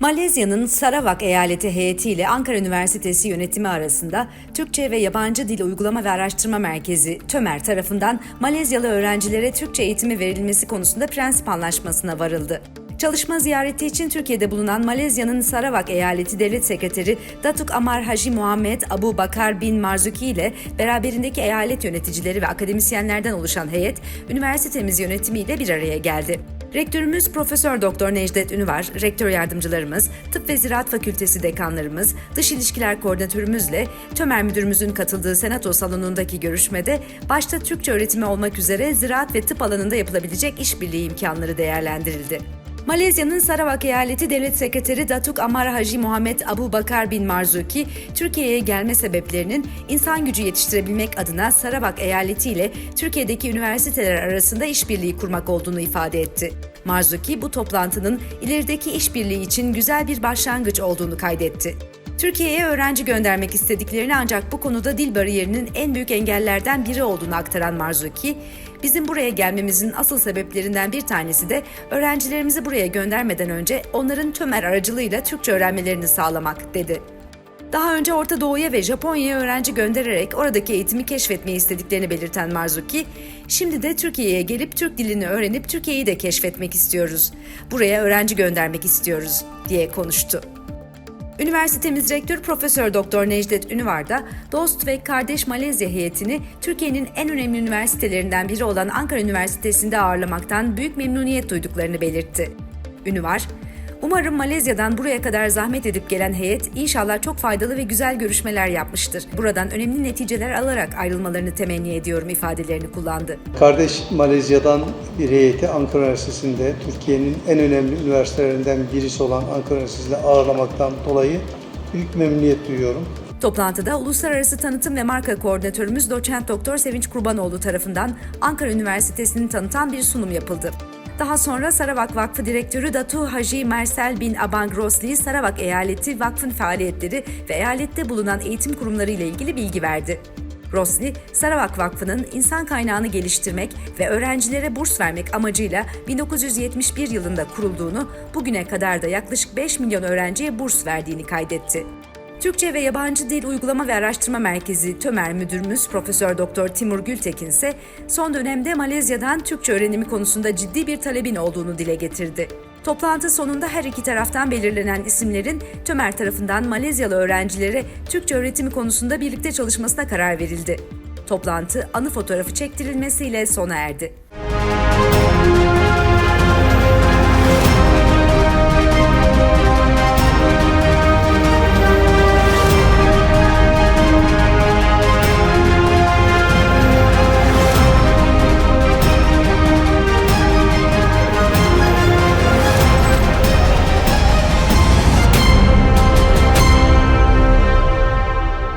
Malezya'nın Sarawak eyaleti heyetiyle Ankara Üniversitesi yönetimi arasında Türkçe ve Yabancı Dil Uygulama ve Araştırma Merkezi TÖMER tarafından Malezyalı öğrencilere Türkçe eğitimi verilmesi konusunda prensip anlaşmasına varıldı. Çalışma ziyareti için Türkiye'de bulunan Malezya'nın Sarawak Eyaleti Devlet Sekreteri Datuk Amar Haji Muhammed Abu Bakar bin Marzuki ile beraberindeki eyalet yöneticileri ve akademisyenlerden oluşan heyet, üniversitemiz yönetimiyle bir araya geldi. Rektörümüz Profesör Doktor Necdet Ünüvar, rektör yardımcılarımız, Tıp ve Ziraat Fakültesi dekanlarımız, Dış İlişkiler Koordinatörümüzle Tömer Müdürümüzün katıldığı senato salonundaki görüşmede başta Türkçe öğretimi olmak üzere ziraat ve tıp alanında yapılabilecek işbirliği imkanları değerlendirildi. Malezya'nın Sarawak Eyaleti Devlet Sekreteri Datuk Amar Haji Muhammed Abu Bakar bin Marzuki, Türkiye'ye gelme sebeplerinin insan gücü yetiştirebilmek adına Sarawak Eyaleti ile Türkiye'deki üniversiteler arasında işbirliği kurmak olduğunu ifade etti. Marzuki bu toplantının ilerideki işbirliği için güzel bir başlangıç olduğunu kaydetti. Türkiye'ye öğrenci göndermek istediklerini ancak bu konuda dil bariyerinin en büyük engellerden biri olduğunu aktaran Marzuki, bizim buraya gelmemizin asıl sebeplerinden bir tanesi de öğrencilerimizi buraya göndermeden önce onların tömer aracılığıyla Türkçe öğrenmelerini sağlamak dedi. Daha önce Orta Doğu'ya ve Japonya'ya öğrenci göndererek oradaki eğitimi keşfetmeyi istediklerini belirten Marzuki, şimdi de Türkiye'ye gelip Türk dilini öğrenip Türkiye'yi de keşfetmek istiyoruz. Buraya öğrenci göndermek istiyoruz diye konuştu. Üniversitemiz Rektör Profesör Doktor Necdet Ünüvar da Dost ve Kardeş Malezya heyetini Türkiye'nin en önemli üniversitelerinden biri olan Ankara Üniversitesi'nde ağırlamaktan büyük memnuniyet duyduklarını belirtti. Ünüvar, Umarım Malezya'dan buraya kadar zahmet edip gelen heyet inşallah çok faydalı ve güzel görüşmeler yapmıştır. Buradan önemli neticeler alarak ayrılmalarını temenni ediyorum ifadelerini kullandı. Kardeş Malezya'dan bir heyeti Ankara Üniversitesi'nde Türkiye'nin en önemli üniversitelerinden birisi olan Ankara Üniversitesi'nde ağırlamaktan dolayı büyük memnuniyet duyuyorum. Toplantıda Uluslararası Tanıtım ve Marka Koordinatörümüz Doçent Doktor Sevinç Kurbanoğlu tarafından Ankara Üniversitesi'ni tanıtan bir sunum yapıldı. Daha sonra Sarawak Vakfı Direktörü Datu Haji Mersel bin Abang Rosli, Sarawak Eyaleti Vakfın faaliyetleri ve eyalette bulunan eğitim kurumları ile ilgili bilgi verdi. Rosli, Sarawak Vakfı'nın insan kaynağını geliştirmek ve öğrencilere burs vermek amacıyla 1971 yılında kurulduğunu, bugüne kadar da yaklaşık 5 milyon öğrenciye burs verdiğini kaydetti. Türkçe ve Yabancı Dil Uygulama ve Araştırma Merkezi TÖMER Müdürümüz Profesör Doktor Timur Gültekin ise son dönemde Malezya'dan Türkçe öğrenimi konusunda ciddi bir talebin olduğunu dile getirdi. Toplantı sonunda her iki taraftan belirlenen isimlerin TÖMER tarafından Malezyalı öğrencilere Türkçe öğretimi konusunda birlikte çalışmasına karar verildi. Toplantı anı fotoğrafı çektirilmesiyle sona erdi.